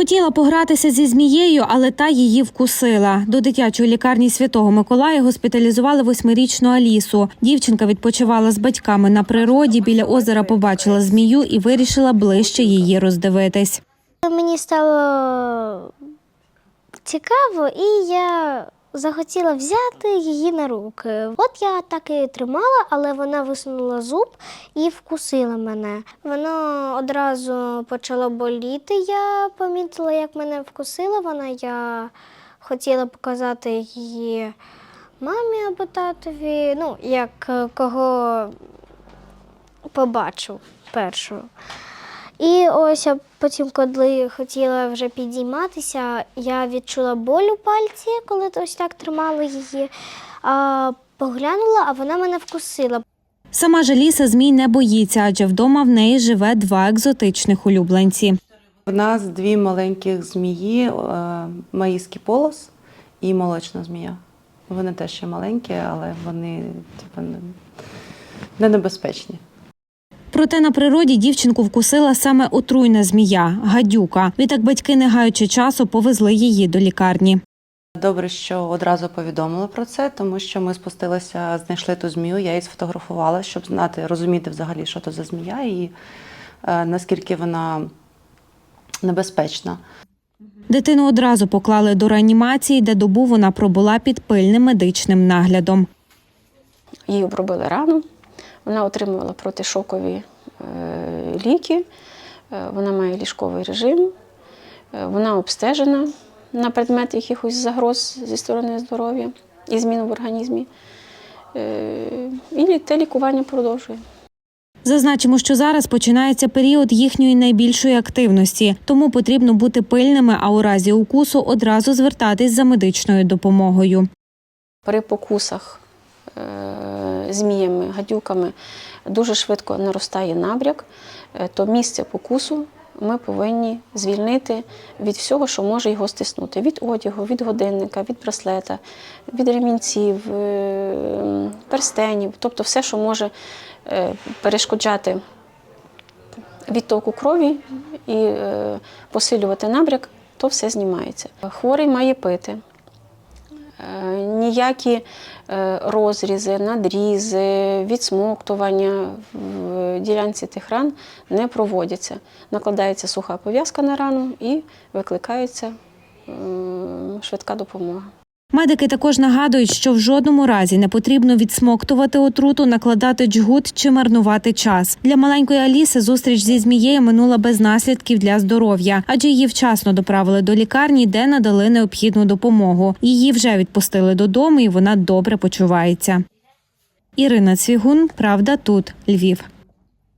Хотіла погратися зі змією, але та її вкусила. До дитячої лікарні Святого Миколая госпіталізували восьмирічну Алісу. Дівчинка відпочивала з батьками на природі. Біля озера побачила змію і вирішила ближче її роздивитись. Мені стало цікаво, і я захотіла взяти її на руки. От я так і тримала, але вона висунула зуб і вкусила мене. Воно одразу почало боліти. Я помітила, як мене вкусила вона. Я хотіла показати її мамі або татові, ну, як е, кого побачу першу. І ось потім, коли хотіла вже підійматися, я відчула боль у пальці, коли ось так тримала її. А, поглянула, а вона мене вкусила. Сама ж змій не боїться, адже вдома в неї живе два екзотичних улюбленці. У нас дві маленьких змії, е, маїський полос і молочна змія. Вони теж ще маленькі, але вони типу, не- не небезпечні. Проте на природі дівчинку вкусила саме отруйна змія гадюка. Відтак батьки, не гаючи часу, повезли її до лікарні. Добре, що одразу повідомили про це, тому що ми спустилися, знайшли ту змію, я її сфотографувала, щоб знати, розуміти взагалі, що це за змія і е, наскільки вона небезпечна. Дитину одразу поклали до реанімації, де добу вона пробула під пильним медичним наглядом. Їй обробили рану, вона отримувала протишокові ліки, е, вона має ліжковий режим, е, вона обстежена на предмет якихось загроз зі сторони здоров'я і змін в організмі. Е, І те лікування продовжує. Зазначимо, що зараз починається період їхньої найбільшої активності, тому потрібно бути пильними, а у разі укусу одразу звертатись за медичною допомогою. При покусах зміями, гадюками дуже швидко наростає набряк, е, то місце покусу ми повинні звільнити від всього, що може його стиснути: від одягу, від годинника, від браслета, від ремінців, е, перстенів, тобто все, що може е, перешкоджати відтоку крові і е, посилювати набряк, то все знімається. Хворий має пити. Е, Ніякі е, розрізи, надрізи, відсмоктування в ділянці тих ран не проводяться. Накладається суха пов'язка на рану і викликається швидка допомога. Медики також нагадують, що в жодному разі не потрібно відсмоктувати отруту, накладати джгут чи марнувати час. Для маленької Аліси зустріч зі змією минула без наслідків для здоров'я, адже її вчасно доправили до лікарні, де надали необхідну допомогу. Її вже відпустили додому, і вона добре почувається. Ірина Цвігун, правда, тут Львів.